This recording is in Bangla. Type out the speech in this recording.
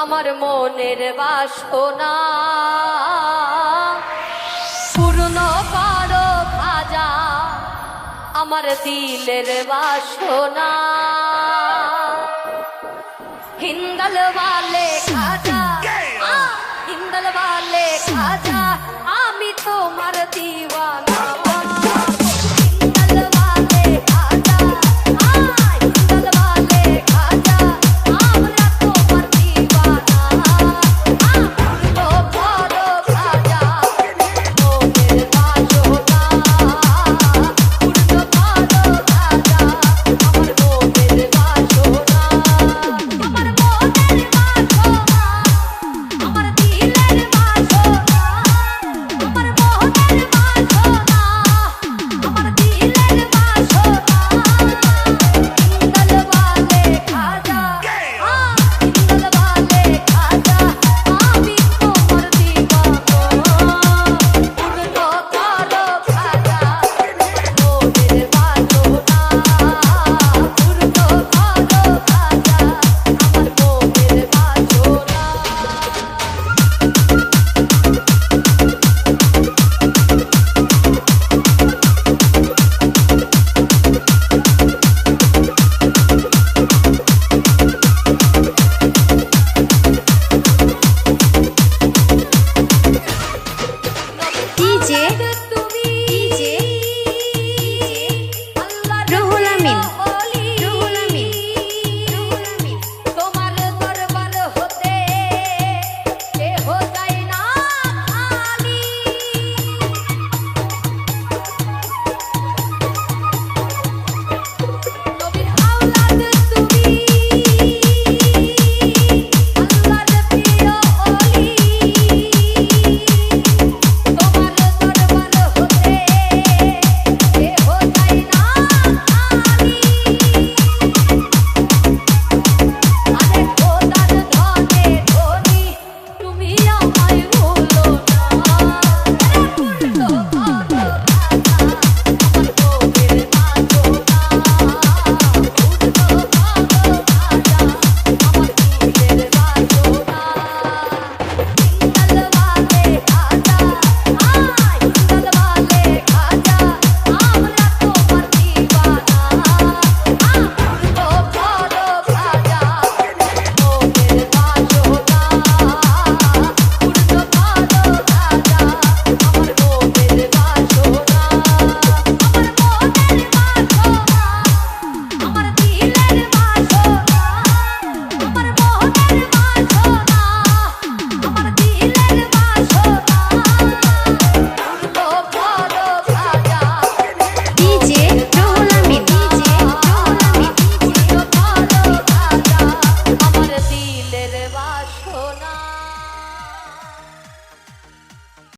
আমার মনের বাসনা। পূর্ণ করো খাজা আমার দিলের বাসনা। হিন্দল বালে খাজা হিন্দল বালে